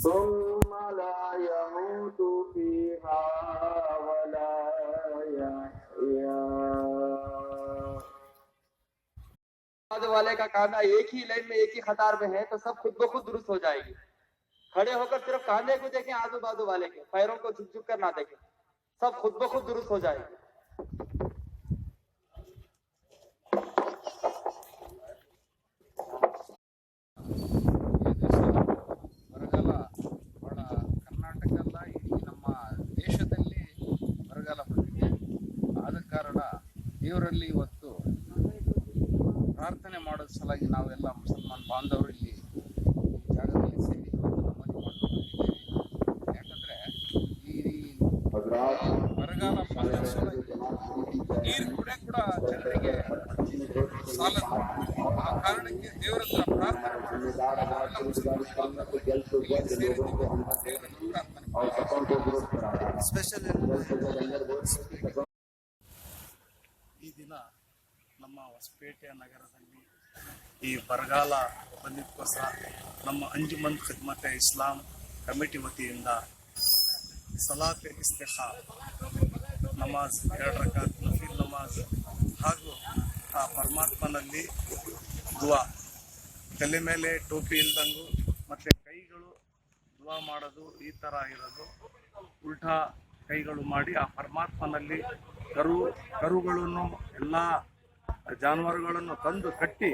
ثم لا يموت فيها ولا يحيا बाद वाले का कांधा एक ही लाइन में एक ही कतार में है तो सब खुद ब खुद दुरुस्त हो जाएगी खड़े होकर सिर्फ कांधे को देखें आजू बाजू वाले के पैरों को झुक झुक कर ना देखें सब खुद ब खुद दुरुस्त हो जाएगी ದೇವರಲ್ಲಿ ಇವತ್ತು ಪ್ರಾರ್ಥನೆ ಮಾಡೋ ಸಲುವಾಗಿ ನಾವೆಲ್ಲ ಮುಸಲ್ಮಾನ್ ಬಾಂಧವರು ಇಲ್ಲಿ ಜಾಗದಲ್ಲಿ ಸೇರಿ ಇವತ್ತು ಮಾಡ್ಕೊಂಡು ಯಾಕಂದ್ರೆ ಈ ಬರಗಾಲ ನೀರು ಕೂಡ ಕೂಡ ಜನರಿಗೆ ಸಾಲದು ಆ ಕಾರಣಕ್ಕೆ ದೇವರ ಪ್ರಾರ್ಥನೆ ಪ್ರಾರ್ಥನೆ. ಸ್ಪೆಷಲ್ ಈ ದಿನ ನಮ್ಮ ಹೊಸಪೇಟೆ ನಗರದಲ್ಲಿ ಈ ಬರಗಾಲ ಬಂದಿದ್ದಕ್ಕೋಸ್ಕರ ನಮ್ಮ ಅಂಜುಮನ್ ಖಿದ್ಮತೆ ಇಸ್ಲಾಂ ಕಮಿಟಿ ವತಿಯಿಂದ ಸಲಾತ್ ಇಸ್ತಿಖಾ ನಮಾಜ್, ಎರಡು ರಕಾತ್ ನಫೀಲ್ ನಮಾಜ್ ಹಾಗೂ ಆ ಪರಮಾತ್ಮನಲ್ಲಿ ದುವಾ. ತಲೆ ಮೇಲೆ ಟೋಪಿ ಇಲ್ದಂಗು ಮತ್ತು ಕೈಗಳು ದುವಾ ಮಾಡೋದು ಈ ಥರ ಇರೋದು. ಉಲ್ಟಾ ಕೈಗಳು ಮಾಡಿ ಆ ಪರಮಾತ್ಮನಲ್ಲಿ ಕರು, ಕರುಗಳನ್ನು ಎಲ್ಲ ಜಾನುವಾರುಗಳನ್ನು ತಂದು ಕಟ್ಟಿ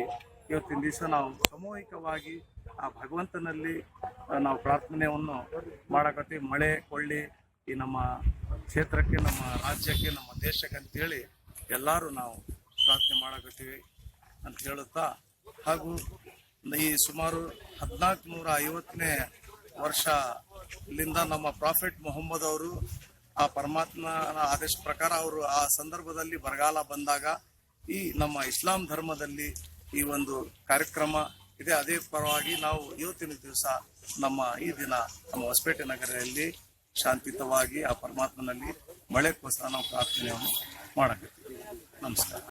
ಇವತ್ತಿನ ದಿವಸ ನಾವು ಸಾಮೂಹಿಕವಾಗಿ ಆ ಭಗವಂತನಲ್ಲಿ ನಾವು ಪ್ರಾರ್ಥನೆಯನ್ನು ಮಾಡಕತ್ತೀವಿ. ಮಳೆ, ಕೊಳ್ಳಿ, ಈ ನಮ್ಮ ಕ್ಷೇತ್ರಕ್ಕೆ, ನಮ್ಮ ರಾಜ್ಯಕ್ಕೆ, ನಮ್ಮ ದೇಶಕ್ಕೆ ಅಂತೇಳಿ ಎಲ್ಲರೂ ನಾವು ಪ್ರಾರ್ಥನೆ ಮಾಡಕತ್ತೀವಿ ಅಂತ ಹೇಳುತ್ತಾ, ಹಾಗೂ ಈ ಸುಮಾರು ಹದಿನಾಲ್ಕು ನೂರ ಐವತ್ತನೇ ವರ್ಷ ನಮ್ಮ ಪ್ರಾಫಿಟ್ ಮೊಹಮ್ಮದ್ ಅವರು ಆ ಪರಮಾತ್ಮನ ಆದೇಶ ಪ್ರಕಾರ ಅವರು ಆ ಸಂದರ್ಭದಲ್ಲಿ ಬರಗಾಲ ಬಂದಾಗ ಈ ನಮ್ಮ ಇಸ್ಲಾಂ ಧರ್ಮದಲ್ಲಿ ಈ ಒಂದು ಕಾರ್ಯಕ್ರಮ ಇದೆ. ಅದೇ ಪರವಾಗಿ ನಾವು ಇವತ್ತಿನ ದಿವಸ ನಮ್ಮ ಈ ದಿನ ನಮ್ಮ ಹೊಸಪೇಟೆ ನಗರದಲ್ಲಿ ಶಾಂತಿಯುತವಾಗಿ ಆ ಪರಮಾತ್ಮನಲ್ಲಿ ಮಳೆಗೋಸ್ಕರ ನಾವು ಪ್ರಾರ್ಥನೆಯನ್ನು ಮಾಡಬೇಕು. ನಮಸ್ಕಾರ.